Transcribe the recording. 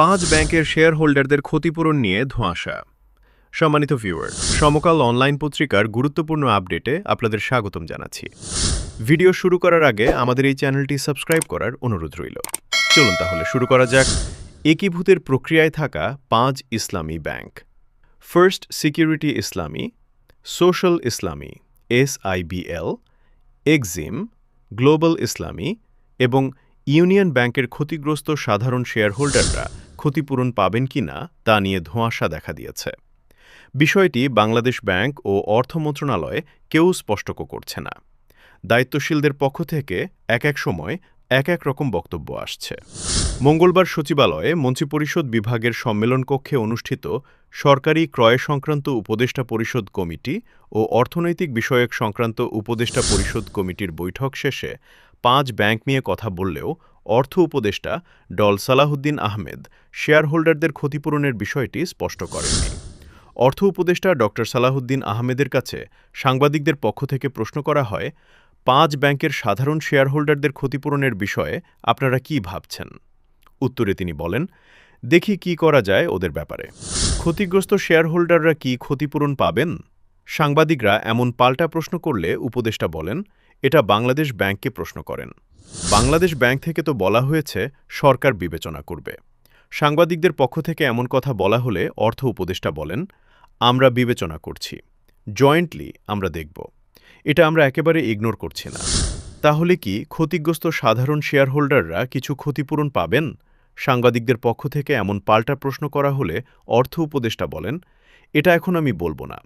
পাঁচ ব্যাংকের শেয়ার হোল্ডারদের ক্ষতিপূরণ নিয়ে ধোঁয়াশা। সম্মানিত ভিউয়ার, সমকাল অনলাইন পত্রিকার গুরুত্বপূর্ণ আপডেটে আপনাদের স্বাগতম জানাচ্ছি। ভিডিও শুরু করার আগে আমাদের এই চ্যানেলটি সাবস্ক্রাইব করার অনুরোধ রইল। চলুন তাহলে শুরু করা যাক। একীভূতের প্রক্রিয়ায় থাকা পাঁচ Islami bank. First security Islami, social Islami S SIBL, Exim, global Islami এবং ইউনিয়ন ব্যাংকের ক্ষতিগ্রস্ত সাধারণ শেয়ারহোল্ডাররা ক্ষতিপূরণ পাবেন কিনা তা নিয়ে ধোঁয়াশা দেখা দিয়েছে। বিষয়টি বাংলাদেশ ব্যাংক ও অর্থ মন্ত্রণালয়ে কেউ স্পষ্ট করছে না। দায়িত্বশীলদের পক্ষ থেকে এক এক সময় এক এক রকম বক্তব্য আসছে। মঙ্গলবার সচিবালয়ে মন্ত্রিপরিষদ বিভাগের সম্মেলন কক্ষে অনুষ্ঠিত সরকারি ক্রয় সংক্রান্ত উপদেষ্টা পরিষদ কমিটি ও অর্থনৈতিক বিষয়ক সংক্রান্ত উপদেষ্টা পরিষদ কমিটির বৈঠক শেষে পাঁচ ব্যাংক নিয়ে কথা বললেও অর্থ উপদেষ্টা ডল সালাহুদ্দিন আহমেদ শেয়ারহোল্ডারদের ক্ষতিপূরণের বিষয়টি স্পষ্ট করেননি। অর্থ উপদেষ্টা ড. সালাহুদ্দিন আহমেদের কাছে সাংবাদিকদের পক্ষ থেকে প্রশ্ন করা হয়, পাঁচ ব্যাংকের সাধারণ শেয়ারহোল্ডারদের ক্ষতিপূরণের বিষয়ে আপনারা কি ভাবছেন? উত্তরে তিনি বলেন, দেখি কি করা যায় ওদের ব্যাপারে। ক্ষতিগ্রস্ত শেয়ারহোল্ডাররা কি ক্ষতিপূরণ পাবেন? সাংবাদিকরা এমন পাল্টা প্রশ্ন করলে উপদেষ্টা বলেন, এটা বাংলাদেশ ব্যাংককে প্রশ্ন করেন। বাংলাদেশ ব্যাংক থেকে তো বলা হয়েছে, সরকার বিবেচনা করবে। সাংবাদিকদের পক্ষ থেকে এমন কথা বলা হলে অর্থ উপদেষ্টা বলেন, আমরা বিবেচনা করছি। জয়েন্টলি আমরা দেখব। এটা আমরা একেবারে ইগনোর করছি না। তাহলে কি ক্ষতিগ্রস্ত সাধারণ শেয়ারহোল্ডাররা কিছু ক্ষতিপূরণ পাবেন? সাংবাদিকদের পক্ষ থেকে এমন পাল্টা প্রশ্ন করা হলে অর্থ উপদেষ্টা বলেন, এটা এখন আমি বলব না।